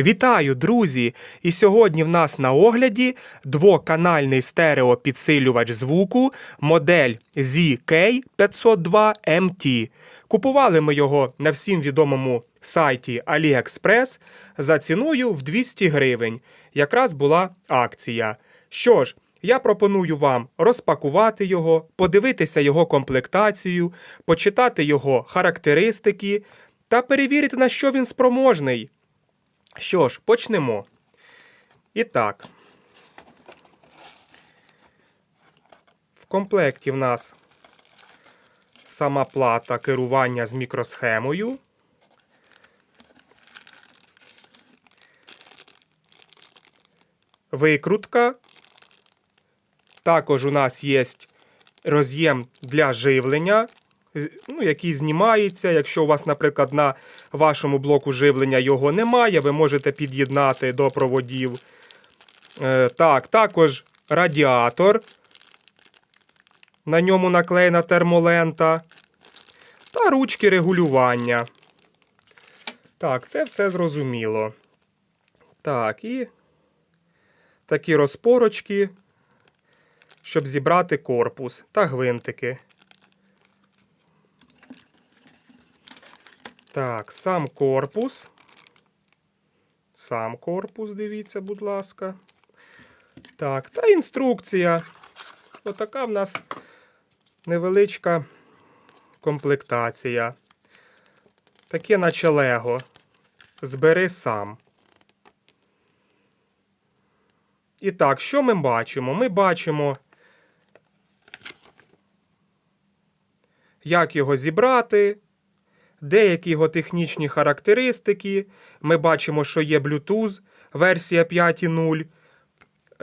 Вітаю, друзі! І сьогодні в нас на огляді двоканальний стереопідсилювач звуку модель ZK502MT. Купували ми його на всім відомому сайті AliExpress за ціною в 200 гривень. Якраз була акція. Що ж, я пропоную вам розпакувати його, подивитися його комплектацію, почитати його характеристики та перевірити, на що він спроможний. Що ж, почнемо. І так. В комплекті в нас сама плата керування з мікросхемою. Викрутка. Також у нас є роз'єм для живлення, ну, який знімається. Якщо у вас, наприклад, на вашому блоку живлення його немає, ви можете під'єднати до проводів. Е, так, також радіатор. На ньому наклеєна термолента. Та ручки регулювання. Так, це все зрозуміло. Так, і такі розпорочки, щоб зібрати корпус та гвинтики. Так, сам корпус. Сам корпус, дивіться, будь ласка. Так, та інструкція. Отака в нас невеличка комплектація. Таке наче Лего. Збери сам. І так, що ми бачимо? Ми бачимо, як його зібрати, деякі його технічні характеристики. Ми бачимо, що є Bluetooth версія 5.0.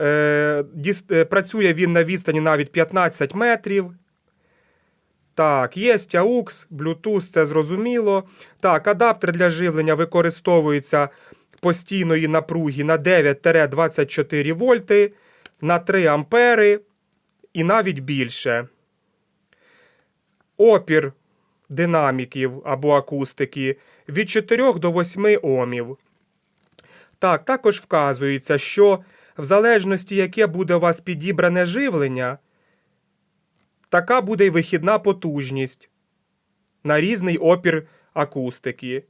Е, е, працює він на відстані навіть 15 метрів. Так, є AUX, Bluetooth, це зрозуміло. Так, адаптер для живлення використовується постійної напруги на 9-24 вольти, на 3 ампери і навіть більше. Опір динаміків або акустики від 4 до 8 омів. Так, також вказується, що в залежності, яке буде у вас підібране живлення, така буде й вихідна потужність на різний опір акустики.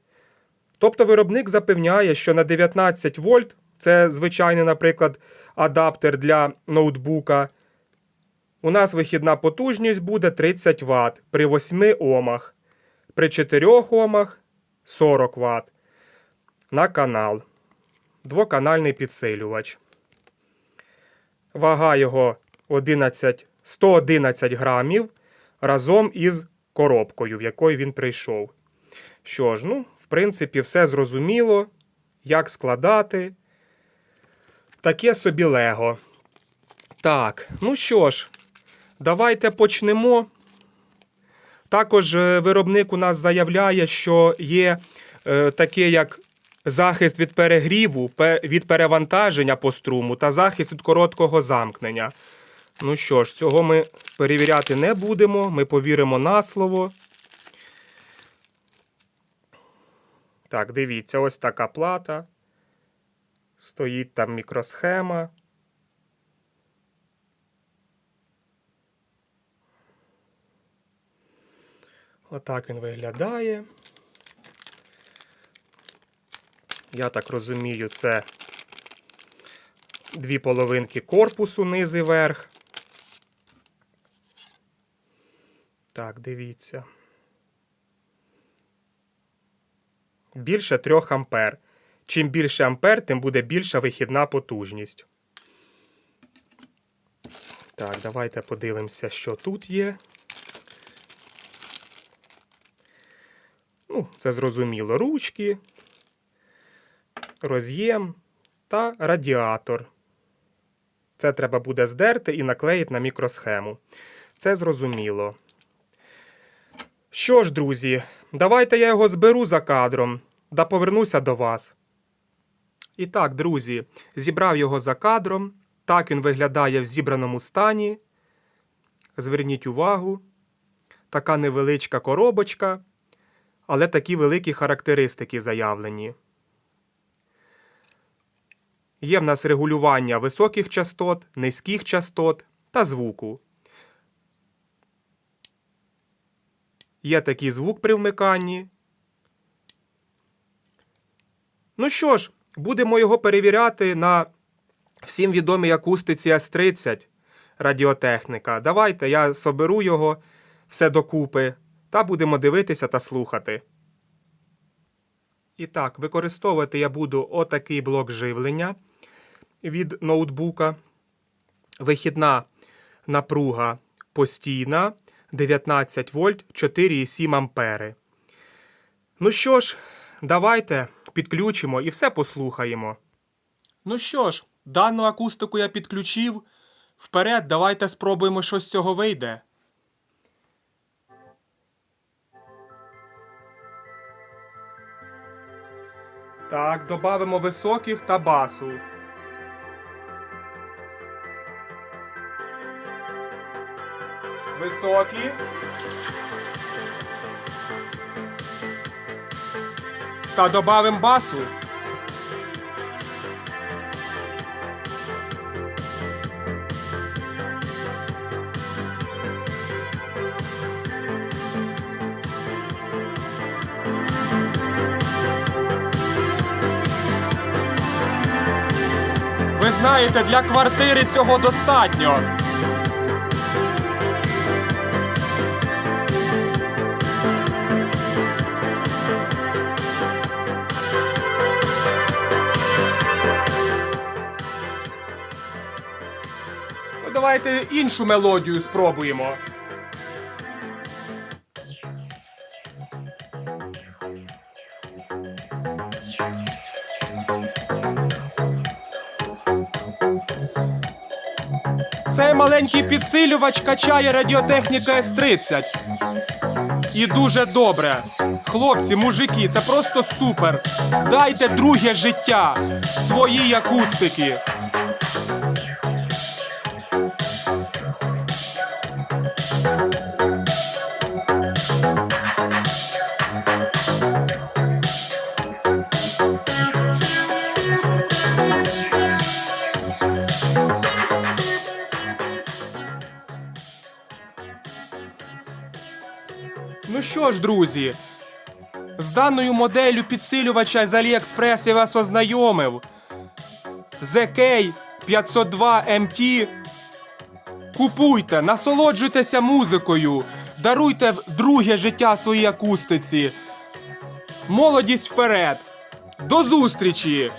Тобто виробник запевняє, що на 19 вольт, це звичайний, наприклад, адаптер для ноутбука, у нас вихідна потужність буде 30 Вт при 8 омах, при 4 омах 40 Вт на канал. Двоканальний підсилювач. Вага його 11, 111 грамів разом із коробкою, в якої він прийшов. Що ж, ну, в принципі, все зрозуміло, як складати. Таке собі Лего. Так, ну що ж, давайте почнемо. Також е, виробник у нас заявляє, що є е, таке як захист від перегріву, від перевантаження по струму та захист від короткого замкнення. Ну що ж, цього ми перевіряти не будемо. Ми повіримо на слово. Так, дивіться, ось така плата. Стоїть там мікросхема. Отак він виглядає. Я так розумію, це дві половинки корпусу низ і верх. Так, дивіться. Більше 3 ампер. Чим більше ампер, тим буде більша вихідна потужність. Так, давайте подивимося, що тут є. Ну, це зрозуміло. Ручки, роз'єм та радіатор. Це треба буде здерти і наклеїти на мікросхему. Це зрозуміло. Що ж, друзі, давайте я його зберу за кадром да повернуся до вас. І так, друзі, зібрав його за кадром. Так він виглядає в зібраному стані. Зверніть увагу. Така невеличка коробочка, але такі великі характеристики заявлені. Є в нас регулювання високих частот, низьких частот та звуку. Є такий звук при вмиканні. Ну що ж, будемо його перевіряти на всім відомій акустиці С30 радіотехніка. Давайте я соберу його все докупи та будемо дивитися та слухати. І так, використовувати я буду отакий блок живлення від ноутбука. Вихідна напруга постійна 19 вольт 4,7 ампери. Ну що ж, давайте підключимо і все послухаємо. Ну що ж, дану акустику я підключив. Вперед, давайте спробуємо, що з цього вийде. Так, додамо високих та басу. Високі. Та добавимо басу. Знаєте, для квартири цього достатньо. Ну, давайте іншу мелодію спробуємо. Цей маленький підсилювач качає радіотехніка С-30. І дуже добре. Хлопці, мужики, це просто супер. Дайте друге життя своїй акустики. Ну що ж, друзі, з даною моделлю підсилювача з AliExpress я вас ознайомив. ZK 502 MT. Купуйте, насолоджуйтеся музикою, даруйте друге життя своїй акустиці. Молодість вперед! До зустрічі!